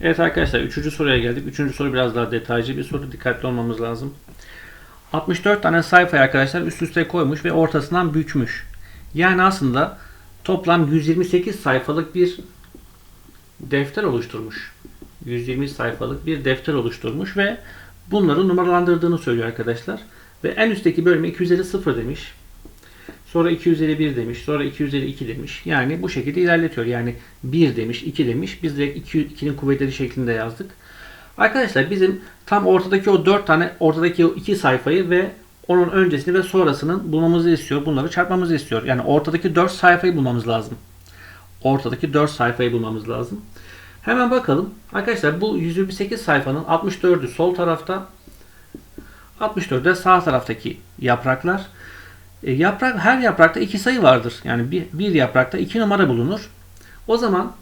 Evet arkadaşlar 3. soruya geldik. 3. soru biraz daha detaycı bir soru. Dikkatli olmamız lazım. 64 tane sayfayı arkadaşlar üst üste koymuş ve ortasından bükmüş. Yani aslında toplam 128 sayfalık bir defter oluşturmuş. 120 sayfalık bir defter oluşturmuş ve bunları numaralandırdığını söylüyor arkadaşlar. Ve en üstteki bölüme 250 demiş. Sonra 251 demiş. Sonra 252 demiş. Yani bu şekilde ilerletiyor. Yani 1 demiş, 2 demiş. Biz direkt 2'nin kuvvetleri şeklinde yazdık. Arkadaşlar bizim tam ortadaki o 4 tane ortadaki o 2 sayfayı ve onun öncesini ve sonrasının bulmamızı istiyor. Bunları çarpmamızı istiyor. Yani ortadaki 4 sayfayı bulmamız lazım. Ortadaki 4 sayfayı bulmamız lazım. Hemen bakalım. Arkadaşlar bu 128 sayfanın 64'ü sol tarafta 64'ü de sağ taraftaki yapraklar. E, yaprak her yaprakta iki sayı vardır. Yani bir, bir yaprakta iki numara bulunur. O zaman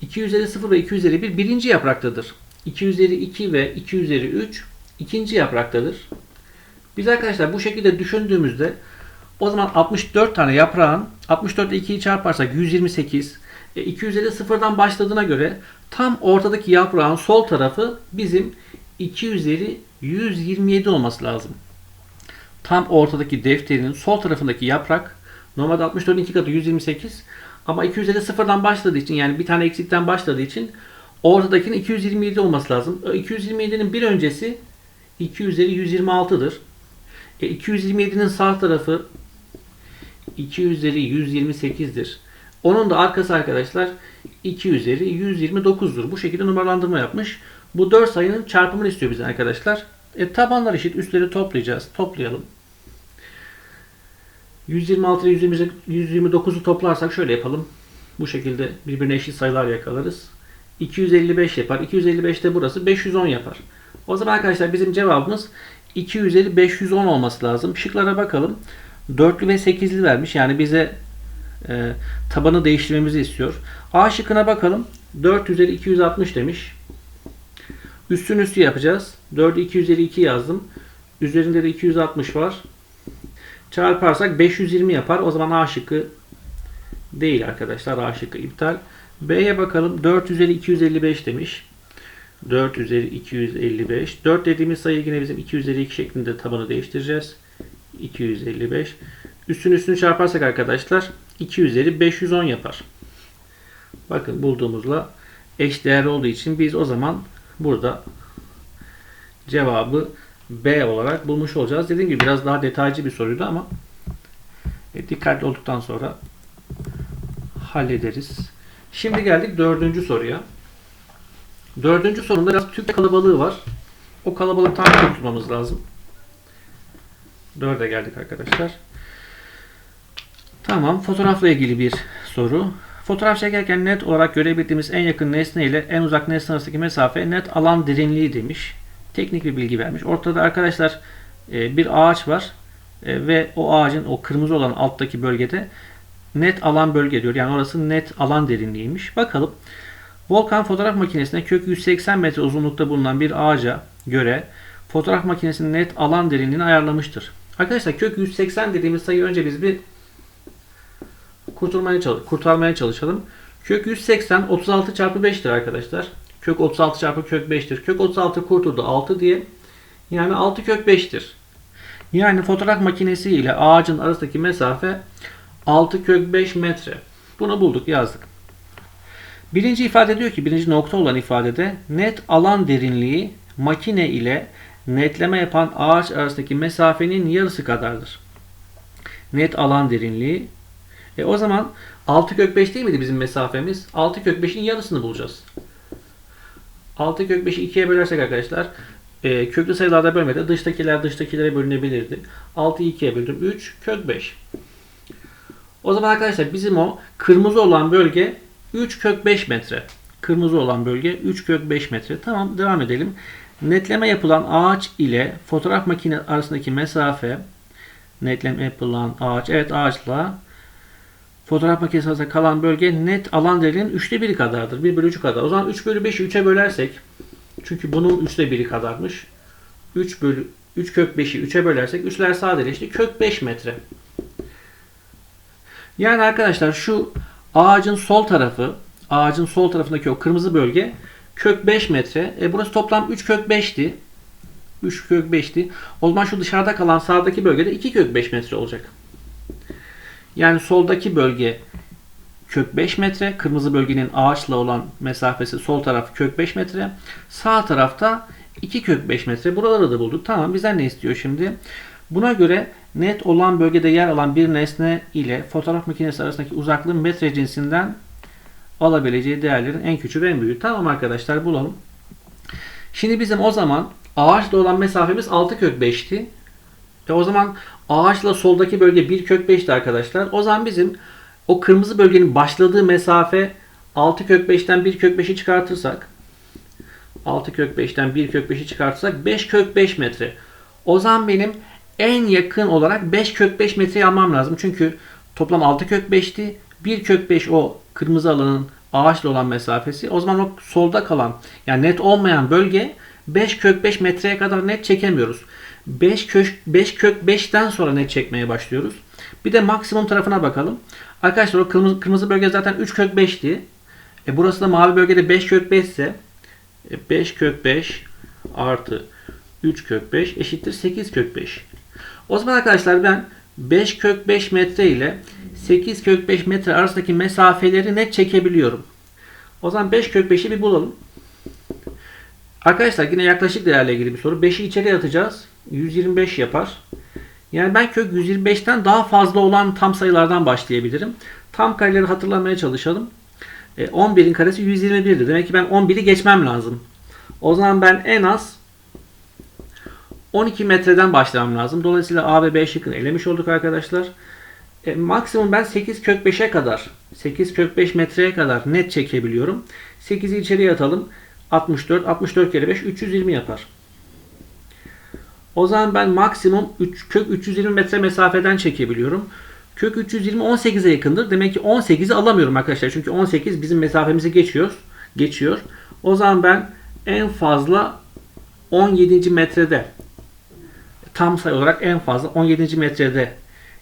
2 üzeri 0 ve 2 üzeri 1 birinci yapraktadır. 2 üzeri 2 ve 2 üzeri 3 ikinci yapraktadır. Biz arkadaşlar bu şekilde düşündüğümüzde o zaman 64 tane yaprağın 64 ile 2'yi çarparsak 128 e, 2 üzeri 0'dan başladığına göre tam ortadaki yaprağın sol tarafı bizim 2 üzeri 127 olması lazım tam ortadaki defterinin sol tarafındaki yaprak normalde 64'ün 2 katı 128 ama 250 sıfırdan başladığı için yani bir tane eksikten başladığı için ortadakinin 227 olması lazım. 227'nin bir öncesi 2 üzeri 126'dır. E, 227'nin sağ tarafı 2 üzeri 128'dir. Onun da arkası arkadaşlar 2 üzeri 129'dur. Bu şekilde numaralandırma yapmış. Bu 4 sayının çarpımını istiyor bizden arkadaşlar. E, tabanlar eşit. Üstleri toplayacağız. Toplayalım. 126 ile 129'u toplarsak şöyle yapalım. Bu şekilde birbirine eşit sayılar yakalarız. 255 yapar. 255 de burası 510 yapar. O zaman arkadaşlar bizim cevabımız 2 üzeri 510 olması lazım. Şıklara bakalım. 4'lü ve 8'li vermiş. Yani bize e, tabanı değiştirmemizi istiyor. A şıkkına bakalım. 4 üzeri 260 demiş. Üstün üstü yapacağız. 4'ü 2 üzeri 2 yazdım. Üzerinde de 260 var. Çarparsak 520 yapar. O zaman A şıkkı değil arkadaşlar. A şıkkı iptal. B'ye bakalım. 4 üzeri 255 demiş. 4 üzeri 255. 4 dediğimiz sayı yine bizim 2 üzeri 2 şeklinde tabanı değiştireceğiz. 255. Üstün üstünü çarparsak arkadaşlar 2 üzeri 510 yapar. Bakın bulduğumuzla eş değer olduğu için biz o zaman burada cevabı B olarak bulmuş olacağız. Dediğim gibi biraz daha detaycı bir soruydu ama e, dikkatli olduktan sonra hallederiz. Şimdi geldik dördüncü soruya. Dördüncü sorunda biraz Türk kalabalığı var. O kalabalıktan kurtulmamız lazım. Dörde geldik arkadaşlar. Tamam. Fotoğrafla ilgili bir soru. Fotoğraf çekerken net olarak görebildiğimiz en yakın nesne ile en uzak nesne arasındaki mesafe net alan derinliği demiş. Teknik bir bilgi vermiş. Ortada arkadaşlar e, bir ağaç var e, ve o ağacın o kırmızı olan alttaki bölgede net alan bölge diyor. Yani orası net alan derinliğiymiş. Bakalım. Volkan fotoğraf makinesine kök 180 metre uzunlukta bulunan bir ağaca göre fotoğraf makinesinin net alan derinliğini ayarlamıştır. Arkadaşlar kök 180 dediğimiz sayı önce biz bir kurtulmaya çalış kurtarmaya çalışalım. Kök 180 36 çarpı 5'tir arkadaşlar. Kök 36 çarpı kök 5'tir. Kök 36 kurtuldu 6 diye. Yani 6 kök 5'tir. Yani fotoğraf makinesi ile ağacın arasındaki mesafe 6 kök 5 metre. Bunu bulduk yazdık. Birinci ifade diyor ki birinci nokta olan ifadede net alan derinliği makine ile netleme yapan ağaç arasındaki mesafenin yarısı kadardır. Net alan derinliği. E o zaman 6 kök 5 değil miydi bizim mesafemiz? 6 kök 5'in yarısını bulacağız. 6 kök 5'i 2'ye bölersek arkadaşlar e, köklü sayılarda bölmede dıştakiler dıştakilere bölünebilirdi. 6'yı 2'ye böldüm. 3 kök 5. O zaman arkadaşlar bizim o kırmızı olan bölge 3 kök 5 metre. Kırmızı olan bölge 3 kök 5 metre. Tamam devam edelim. Netleme yapılan ağaç ile fotoğraf makine arasındaki mesafe netleme yapılan ağaç evet ağaçla fotoğraf makinesi arasında kalan bölge net alan değerinin 3'te 1'i kadardır. 1 bölü 3 kadar. O zaman 3 bölü 5'i 3'e bölersek çünkü bunun 3'te 1'i kadarmış. 3 bölü 3 kök 5'i 3'e bölersek 3'ler sadeleşti. Kök 5 metre. Yani arkadaşlar şu ağacın sol tarafı ağacın sol tarafındaki o kırmızı bölge kök 5 metre. E burası toplam 3 kök 5'ti. 3 kök 5'ti. O zaman şu dışarıda kalan sağdaki bölgede 2 kök 5 metre olacak. Yani soldaki bölge kök 5 metre. Kırmızı bölgenin ağaçla olan mesafesi sol taraf kök 5 metre. Sağ tarafta 2 kök 5 metre. Buraları da bulduk. Tamam bizden ne istiyor şimdi? Buna göre net olan bölgede yer alan bir nesne ile fotoğraf makinesi arasındaki uzaklığın metre cinsinden alabileceği değerlerin en küçüğü ve en büyüğü. Tamam arkadaşlar bulalım. Şimdi bizim o zaman ağaçla olan mesafemiz 6 kök 5'ti. E o zaman ağaçla soldaki bölge 1 kök 5'ti arkadaşlar. O zaman bizim o kırmızı bölgenin başladığı mesafe 6 kök 5'ten 1 kök 5'i çıkartırsak 6 kök 5'ten 1 kök 5'i çıkartırsak 5 kök 5 metre. O zaman benim en yakın olarak 5 kök 5 metreyi almam lazım. Çünkü toplam 6 kök 5'ti. 1 kök 5 o kırmızı alanın ağaçla olan mesafesi. O zaman o solda kalan yani net olmayan bölge 5 kök 5 metreye kadar net çekemiyoruz. 5 kök 5 kök 5'ten sonra net çekmeye başlıyoruz. Bir de maksimum tarafına bakalım. Arkadaşlar o kırmızı, kırmızı bölge zaten 3 kök 5'ti. E burası da mavi bölgede 5 kök 5 ise 5 kök 5 artı 3 kök 5 eşittir 8 kök 5. O zaman arkadaşlar ben 5 kök 5 metre ile 8 kök 5 metre arasındaki mesafeleri net çekebiliyorum. O zaman 5 kök 5'i bir bulalım. Arkadaşlar yine yaklaşık değerle ilgili bir soru. 5'i içeriye atacağız. 125 yapar. Yani ben kök 125'ten daha fazla olan tam sayılardan başlayabilirim. Tam kareleri hatırlamaya çalışalım. E, 11'in karesi 121'dir. Demek ki ben 11'i geçmem lazım. O zaman ben en az 12 metreden başlamam lazım. Dolayısıyla A ve B şıkkını elemiş olduk arkadaşlar. E, maksimum ben 8 kök 5'e kadar 8 kök 5 metreye kadar net çekebiliyorum. 8'i içeriye atalım. 64. 64 kere 5 320 yapar. O zaman ben maksimum 3, kök 320 metre mesafeden çekebiliyorum. Kök 320 18'e yakındır. Demek ki 18'i alamıyorum arkadaşlar. Çünkü 18 bizim mesafemizi geçiyor. Geçiyor. O zaman ben en fazla 17. metrede tam sayı olarak en fazla 17. metrede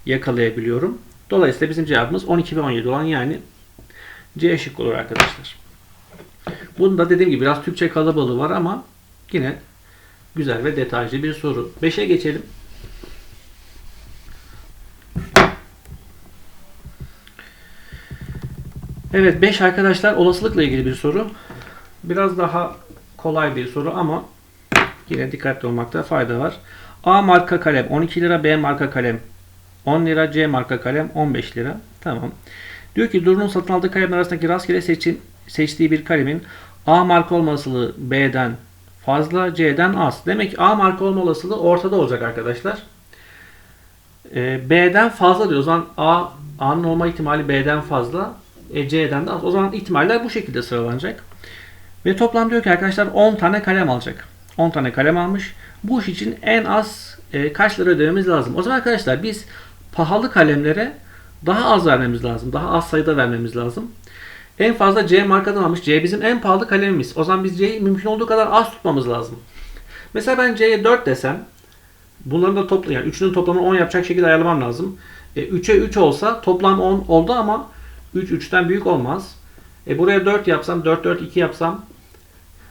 yakalayabiliyorum. Dolayısıyla bizim cevabımız 12 ve 17 olan yani C şık olur arkadaşlar. Bunda dediğim gibi biraz Türkçe kalabalığı var ama yine güzel ve detaylı bir soru. 5'e geçelim. Evet 5 arkadaşlar olasılıkla ilgili bir soru. Biraz daha kolay bir soru ama yine dikkatli olmakta fayda var. A marka kalem 12 lira, B marka kalem 10 lira, C marka kalem 15 lira. Tamam. Diyor ki Duru'nun satın aldığı kalemler arasındaki rastgele seçim, seçtiği bir kalemin A marka olma olasılığı B'den fazla, C'den az. Demek ki A marka olma olasılığı ortada olacak arkadaşlar. Ee, B'den fazla diyor. O zaman A, A'nın olma ihtimali B'den fazla, e, C'den de az. O zaman ihtimaller bu şekilde sıralanacak. Ve toplam diyor ki arkadaşlar 10 tane kalem alacak. 10 tane kalem almış. Bu iş için en az e, kaç lira ödememiz lazım? O zaman arkadaşlar biz pahalı kalemlere daha az vermemiz lazım. Daha az sayıda vermemiz lazım. En fazla C markadan almış. C bizim en pahalı kalemimiz. O zaman biz C'yi mümkün olduğu kadar az tutmamız lazım. Mesela ben C'ye 4 desem bunların da toplam yani üçünün toplamını 10 yapacak şekilde ayarlamam lazım. E, 3'e 3 olsa toplam 10 oldu ama 3 3'ten büyük olmaz. E, buraya 4 yapsam 4 4 2 yapsam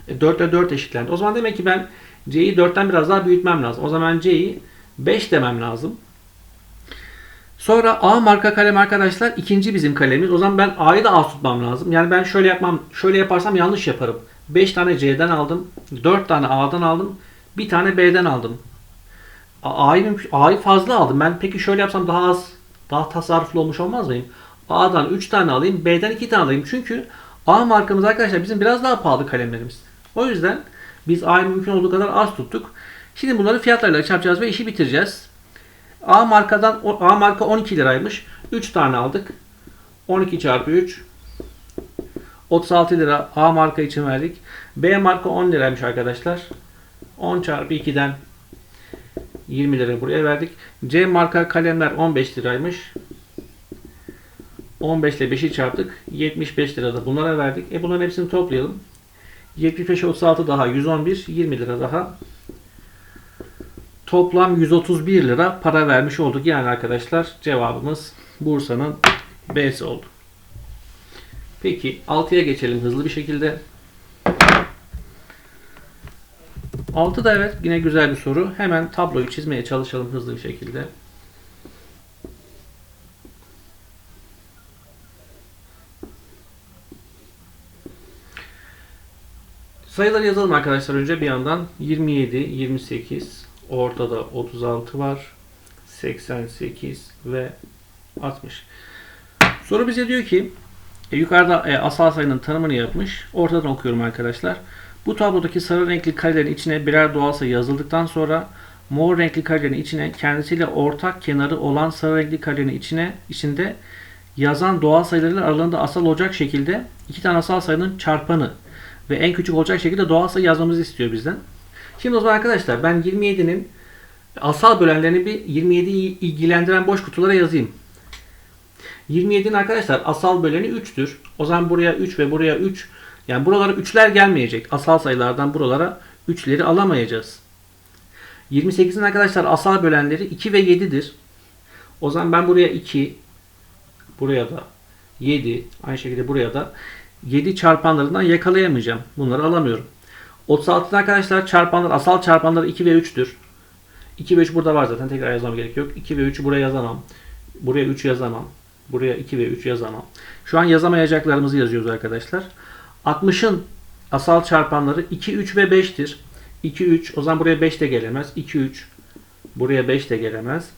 e, 4 ile 4 eşitlendi. O zaman demek ki ben C'yi 4'ten biraz daha büyütmem lazım. O zaman C'yi 5 demem lazım. Sonra A marka kalem arkadaşlar ikinci bizim kalemimiz. O zaman ben A'yı da az tutmam lazım. Yani ben şöyle yapmam, şöyle yaparsam yanlış yaparım. 5 tane C'den aldım, 4 tane A'dan aldım, bir tane B'den aldım. A'yı A'yı fazla aldım. Ben peki şöyle yapsam daha az, daha tasarruflu olmuş olmaz mıyım? A'dan 3 tane alayım, B'den 2 tane alayım. Çünkü A markamız arkadaşlar bizim biraz daha pahalı kalemlerimiz. O yüzden biz A'yı mümkün olduğu kadar az tuttuk. Şimdi bunları fiyatlarla çarpacağız ve işi bitireceğiz. A markadan A marka 12 liraymış. 3 tane aldık. 12 çarpı 3 36 lira A marka için verdik. B marka 10 liraymış arkadaşlar. 10 çarpı 2'den 20 lira buraya verdik. C marka kalemler 15 liraymış. 15 ile 5'i çarptık. 75 lira da bunlara verdik. E bunların hepsini toplayalım. 75 36 daha 111 20 lira daha toplam 131 lira para vermiş olduk. Yani arkadaşlar cevabımız Bursa'nın B'si oldu. Peki 6'ya geçelim hızlı bir şekilde. 6 da evet yine güzel bir soru. Hemen tabloyu çizmeye çalışalım hızlı bir şekilde. Sayıları yazalım arkadaşlar önce bir yandan. 27, 28, ortada 36 var. 88 ve 60. Soru bize diyor ki e, yukarıda e, asal sayının tanımını yapmış. Ortadan okuyorum arkadaşlar. Bu tablodaki sarı renkli karelerin içine birer doğal sayı yazıldıktan sonra mor renkli karelerin içine kendisiyle ortak kenarı olan sarı renkli karelerin içine içinde yazan doğal sayıların aralarında asal olacak şekilde iki tane asal sayının çarpanı ve en küçük olacak şekilde doğal sayı yazmamızı istiyor bizden. Şimdi o zaman arkadaşlar ben 27'nin asal bölenlerini bir 27'yi ilgilendiren boş kutulara yazayım. 27'nin arkadaşlar asal böleni 3'tür. O zaman buraya 3 ve buraya 3 yani buralara 3'ler gelmeyecek. Asal sayılardan buralara 3'leri alamayacağız. 28'in arkadaşlar asal bölenleri 2 ve 7'dir. O zaman ben buraya 2 buraya da 7 aynı şekilde buraya da 7 çarpanlarından yakalayamayacağım. Bunları alamıyorum. 36'da arkadaşlar çarpanlar asal çarpanları 2 ve 3'tür. 2 ve 3 burada var zaten tekrar yazmam gerek yok. 2 ve 3'ü buraya yazamam. Buraya 3 yazamam. Buraya 2 ve 3 yazamam. Şu an yazamayacaklarımızı yazıyoruz arkadaşlar. 60'ın asal çarpanları 2, 3 ve 5'tir. 2, 3. O zaman buraya 5 de gelemez. 2, 3. Buraya 5 de gelemez.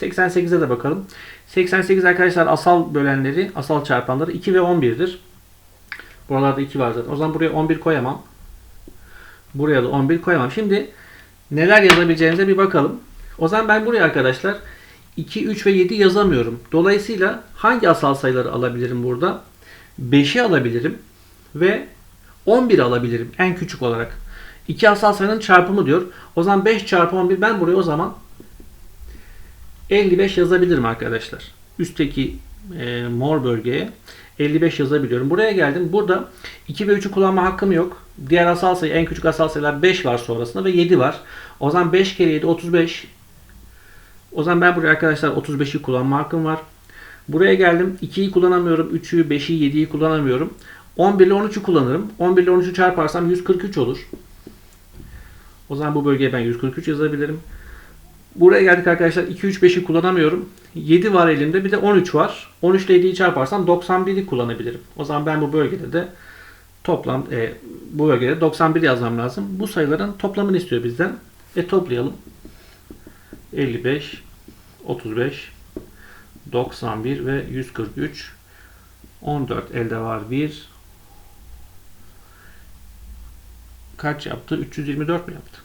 88'e de bakalım. 88 arkadaşlar asal bölenleri, asal çarpanları 2 ve 11'dir. Buralarda 2 var zaten. O zaman buraya 11 koyamam. Buraya da 11 koyamam. Şimdi neler yazabileceğimize bir bakalım. O zaman ben buraya arkadaşlar 2, 3 ve 7 yazamıyorum. Dolayısıyla hangi asal sayıları alabilirim burada? 5'i alabilirim ve 11 alabilirim en küçük olarak. İki asal sayının çarpımı diyor. O zaman 5 çarpı 11 ben buraya o zaman 55 yazabilirim arkadaşlar. Üstteki e, mor bölgeye 55 yazabiliyorum. Buraya geldim. Burada 2 ve 3'ü kullanma hakkım yok. Diğer asal sayı en küçük asal sayılar 5 var sonrasında ve 7 var. O zaman 5 kere 7 35. O zaman ben buraya arkadaşlar 35'i kullanma hakkım var. Buraya geldim. 2'yi kullanamıyorum. 3'ü, 5'i, 7'yi kullanamıyorum. 11 ile 13'ü kullanırım. 11 ile 13'ü çarparsam 143 olur. O zaman bu bölgeye ben 143 yazabilirim. Buraya geldik arkadaşlar. 2, 3, 5'i kullanamıyorum. 7 var elimde. Bir de 13 var. 13 ile 7'yi çarparsam 91'i kullanabilirim. O zaman ben bu bölgede de toplam e, bu bölgede 91 yazmam lazım. Bu sayıların toplamını istiyor bizden. E toplayalım. 55, 35, 91 ve 143. 14 elde var 1. Kaç yaptı? 324 mi yaptı?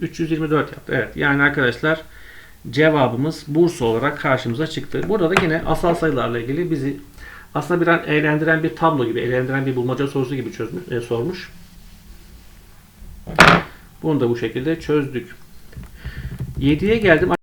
324 yaptı. Evet. Yani arkadaşlar cevabımız Bursa olarak karşımıza çıktı. Burada da yine asal sayılarla ilgili bizi aslında biraz eğlendiren bir tablo gibi, eğlendiren bir bulmaca sorusu gibi çözmüş, e, sormuş. Bunu da bu şekilde çözdük. 7'ye geldim.